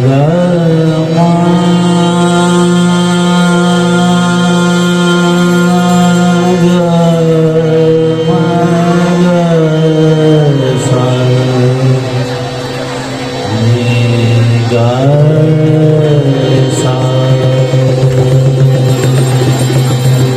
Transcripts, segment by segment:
Sadama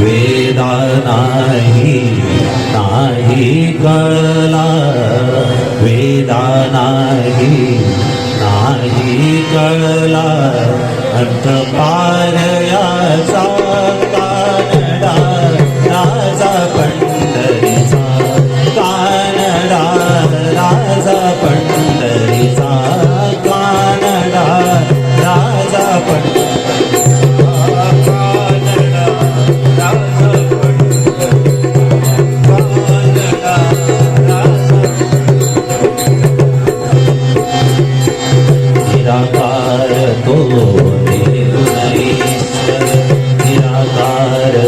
Veda नाही नाही कळला वेदा नाही नाही कळला अंत पार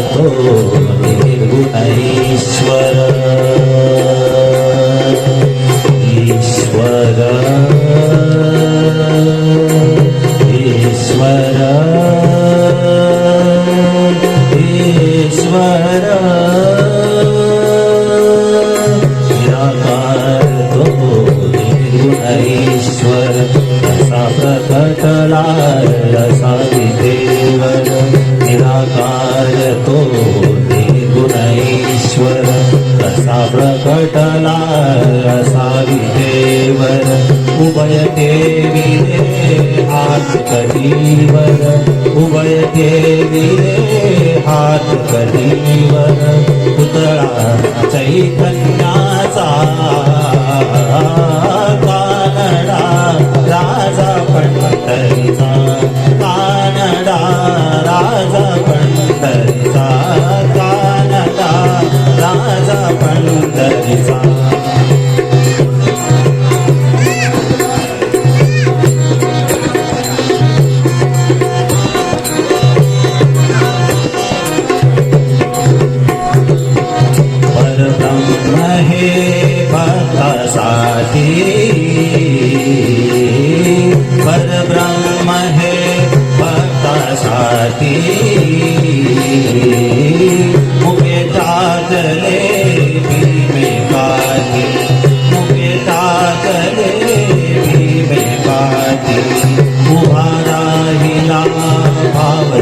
निराकार तो निराकार असा प्रकटला असा देवर उभय देवी रे हात कधीवर उभय देवी रे हात कधीवर पुतळा चैतन्याचा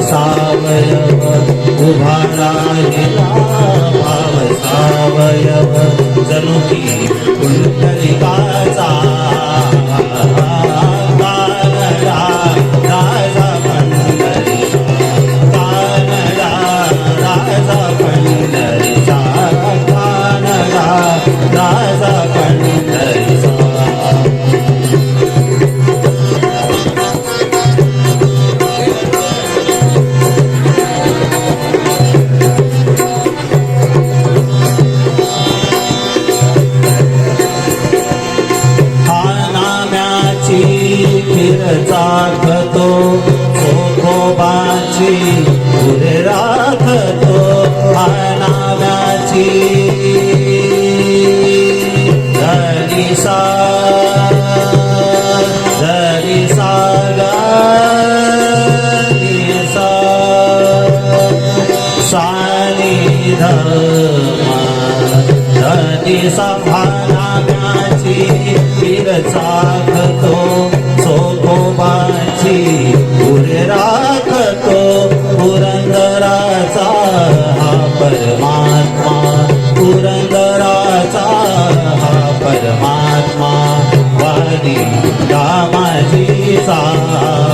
सावय उभा राहिला फिर चाकतो चोखोबाची पुढे राखतो नाम्याची धरिसा धरिसा सा सानी धर्मा धनी सभानाची पीर परमात्मा वाली रामाची सा